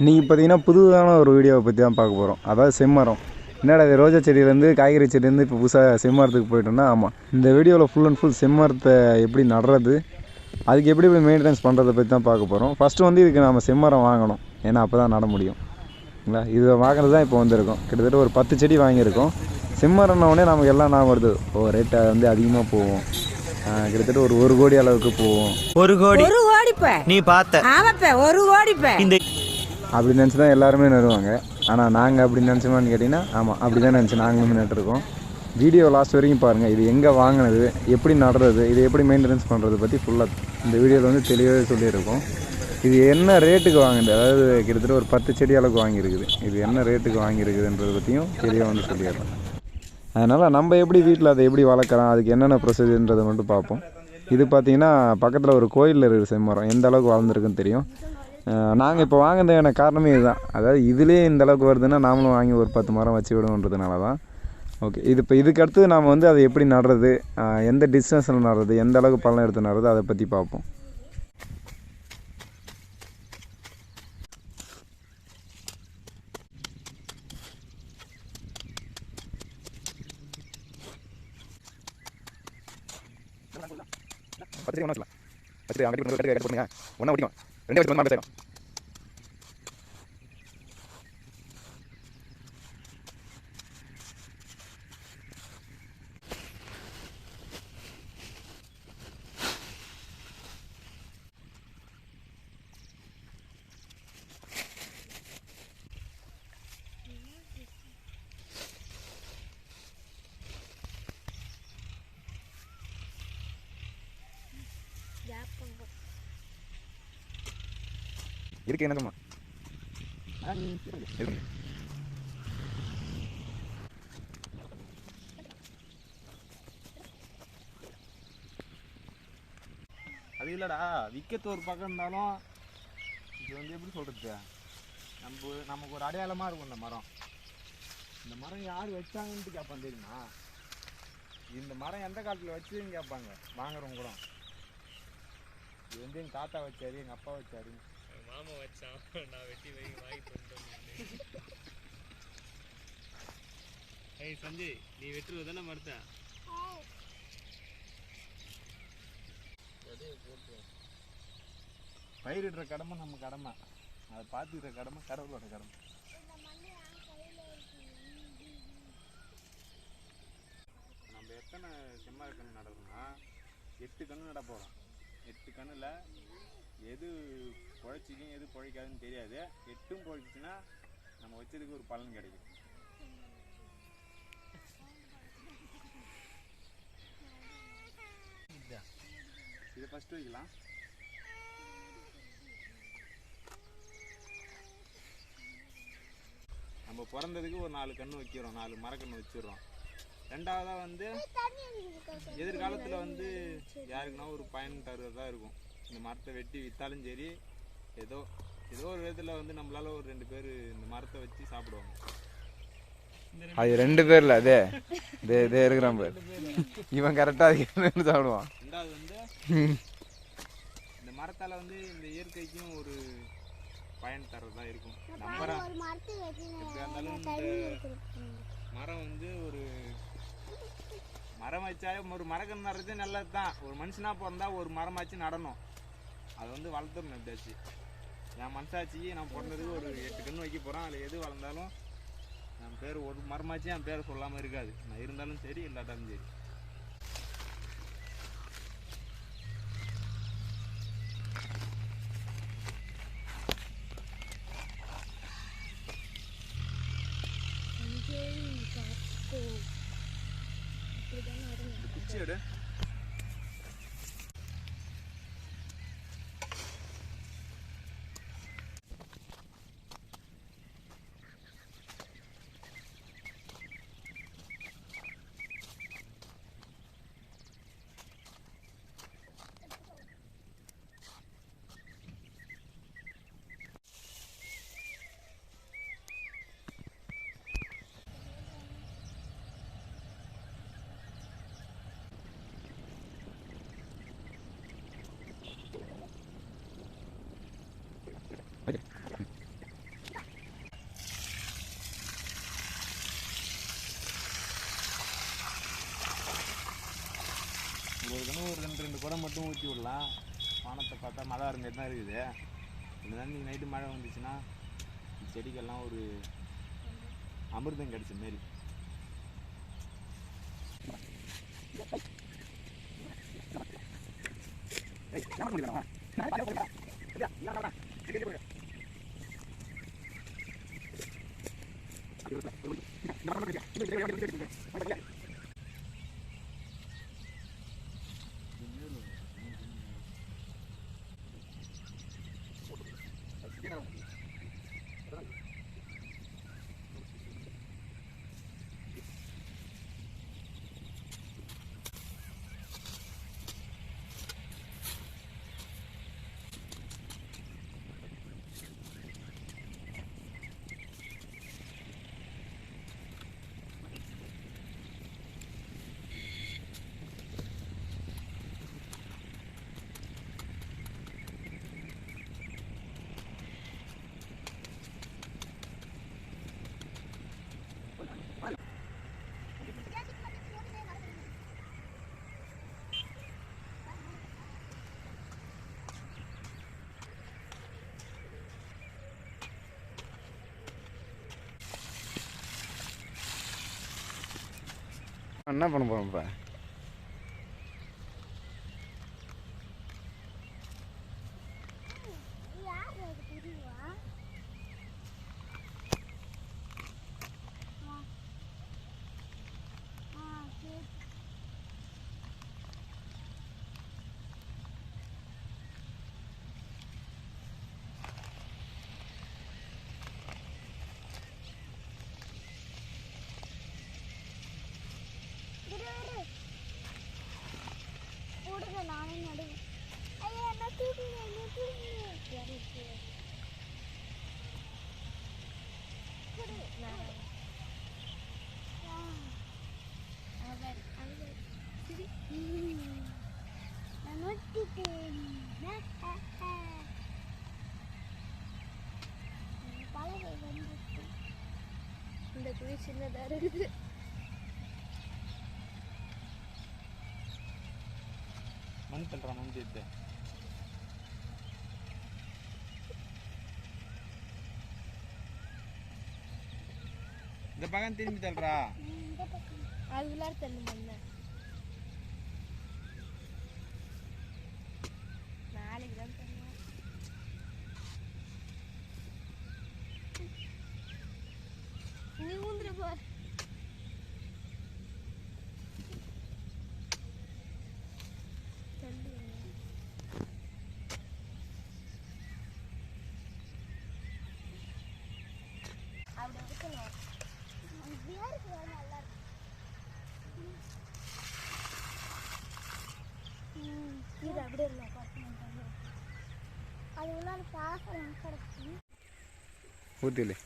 இன்றைக்கி பார்த்தீங்கன்னா புதுதான ஒரு வீடியோவை பற்றி தான் பார்க்க போகிறோம் அதாவது செம்மரம். என்னடா இது ரோஜா செடியிலேருந்து காய்கறி செடியிலேருந்து இப்போ புதுசாக செம்மரத்துக்கு போயிட்டோம்னா ஆமாம் இந்த வீடியோவில் ஃபுல் அண்ட் ஃபுல் செம்மரத்தை எப்படி நடுறது அதுக்கு எப்படி எப்படி மெயின்டெனன்ஸ் பண்ணுறதை பற்றி தான் பார்க்க போகிறோம் ஃபஸ்ட்டு வந்து இதுக்கு நம்ம செம்மரம் வாங்கணும். ஏன்னா அப்போ தான் நட முடியும். இல்லைங்களா? இது வாங்குறது தான் இப்போ வந்திருக்கோம். கிட்டத்தட்ட ஒரு பத்து செடி வாங்கியிருக்கோம். செம்மரம்னோடனே நமக்கு எல்லாம் நான் வருது. ஓ ரேட்டை வந்து அதிகமாக போகும். ஆஹ் கிட்டத்தட்ட ஒரு ஒரு கோடி அளவுக்கு போகும். ஒரு கோடி. ஒரு கோடிப்ப. நீ பார்த்த. ஒரு கோடிப்ப. இந்த அப்படி நினச்சி தான் எல்லாருமே நடுவாங்க ஆனால் நாங்கள் அப்படி நினச்சோமான்னு கேட்டிங்கன்னா ஆமாம் அப்படி தான் நினச்சி நாங்களும் நட்டுருக்கோம் வீடியோ லாஸ்ட் வரைக்கும் பாருங்கள் இது எங்கே வாங்கினது எப்படி நடுறது இது எப்படி மெயின்டெனன்ஸ் பண்ணுறது பற்றி ஃபுல்லாக இந்த வீடியோவில் வந்து தெளிவாக சொல்லியிருக்கோம். இது என்ன ரேட்டுக்கு வாங்குது அதாவது கிட்டத்தட்ட ஒரு பத்து செடி அளவுக்கு வாங்கியிருக்குது. இது என்ன ரேட்டுக்கு வாங்கியிருக்குதுன்றதை பற்றியும் தெளிவாக வந்து சொல்லிடுறோம் அதனால் நம்ம எப்படி வீட்டில் அதை எப்படி வளர்க்குறோம் அதுக்கு என்னென்ன ப்ரொசீஜர்ன்றதை மட்டும் பார்ப்போம். இது பார்த்தீங்கன்னா பக்கத்தில் ஒரு கோயிலில் இருக்குது செம்மரம் எந்த அளவுக்கு வளர்ந்துருக்குன்னு தெரியும். நாங்கள் இப்போ வாங்கினதுக்கான காரணமே இதுதான். அதாவது இதுலேயே இந்த அளவுக்கு வருதுன்னா நாமளும் வாங்கி ஒரு பத்து மரம் வச்சு விடுவோன்றதுனால தான் ஓகே இது இப்போ இதுக்கு அடுத்து நாம் வந்து அதை எப்படி நடுறது எந்த டிஸ்டன்ஸில் நடுறது எந்த அளவுக்கு பழம் எடுத்து நடுறது அதை பற்றி பார்ப்போம். பத்து ஒன்றா வச்சுக்கலாம். பத்து அங்கே கட்டி கட்டி போட்டுங்க ஒன்றா ஓடிக்கும் ரெண்டே வச்சு வந்து செய்யணும் இருக்கு என்னக்கம்மா இருக்கு. அது இல்லைடா விற்கிறது ஒரு பக்கம் இருந்தாலும் இது வந்து எப்படி சொல்கிறது நம்ம நமக்கு ஒரு அடையாளமாக இருக்கும் இந்த மரம். இந்த மரம் யார் வச்சாங்கன்ட்டு கேட்பான் தெரியுமா? இந்த மரம் எந்த காலத்தில் வச்சுன்னு கேட்பாங்க. வாங்குறவங்க கூட. இது வந்து எங்கள் தாத்தா வச்சாரு எங்கள் அப்பா வச்சாரு மாமா வச்சான் நான் வெட்டி வை வாங்கிட்டு வந்துட்டேன் ஏய் சஞ்சய் நீ வெட்டுறது தானே மறுத்த? பயிரிடுற கடமை நம்ம கடமை. அதை பார்த்துக்கிற கடமை கடவுளோட கடமை. நம்ம எத்தனை செம்மர கன்று நடணும்னா எட்டு கன்று நட போகிறோம் எட்டு கண்ணில் எது குழைச்சிக்கும் எது குழைக்காதுன்னு தெரியாது. எட்டும் குழைச்சிச்சுன்னா நம்ம வச்சதுக்கு ஒரு பலன் கிடைக்கும். இதை ஃபஸ்ட்டு வைக்கலாம். நம்ம பிறந்ததுக்கு ஒரு நாலு கன்று வைக்கிறோம் நாலு மரக்கன்று வச்சிடுறோம். ரெண்டாவதாக வந்து எதிர்காலத்தில் வந்து யாருக்குன்னா ஒரு பயன் தருவதா இருக்கும். இந்த மரத்தை வெட்டி விற்றாலும் சரி ஏதோ ஏதோ ஒரு விதத்தில் வந்து நம்மளால ஒரு ரெண்டு பேர் இந்த மரத்தை வச்சு சாப்பிடுவாங்க. அது ரெண்டு பேர்ல அதே இதே இதே இருக்கிறான் பேர். இவன் கரெக்டாக அதுக்கு சாப்பிடுவான்? ரெண்டாவது வந்து இந்த மரத்தால் வந்து இந்த இயற்கைக்கும் ஒரு பயன் தர்றதா இருக்கும். நம்புறேன் எப்படியா இருந்தாலும் மரம் வந்து ஒரு மரம் வச்சா ஒரு மரக்கன்று நடுறது நல்லது தான் ஒரு மனுஷனா பிறந்தா ஒரு மரமாச்சு நடணும். அதை வந்து வளர்த்துடணும் எப்படியாச்சு. என் மனசாச்சு நான் பிறந்ததுக்கு ஒரு எட்டு கன்று வைக்க போகிறேன் அதில் எது வளர்ந்தாலும் என் பேர் ஒரு மரமாச்சும் என் பேரை சொல்லாமல் இருக்காது. நான் இருந்தாலும் சரி இல்லாட்டாலும் சரி. இந்த மட்டும் ஊற்றி விடலாம் வானத்தை பார்த்தா மழை வரமாரி தான் இருக்குது. இருந்தாலும் நீங்கள் நைட்டு மழை வந்துச்சுன்னா இந்த செடிக்கெல்லாம் ஒரு அமிர்தம் கிடைச்ச மாரி. என்ன பண்ண போகிறோம் இப்போ? இந்த குழி சின்னதாக இருக்குது மண் தள்ளுறா மண் சேர்த்து இந்த பக்கம் திரும்பி தள்ளுறா. அது உள்ளார தள்ளு மண்ணை நாளைக்கு தான் தள்ளுவேன் நீ ஊந்துட போ தள்ளு அப்படி இருக்கணும் இப்படியா இருக்கு நல்லா இருக்கு ம், இது அப்படியே இல்லை அது உள்ளார பாசம் கிடக்கு ஊற்றிலே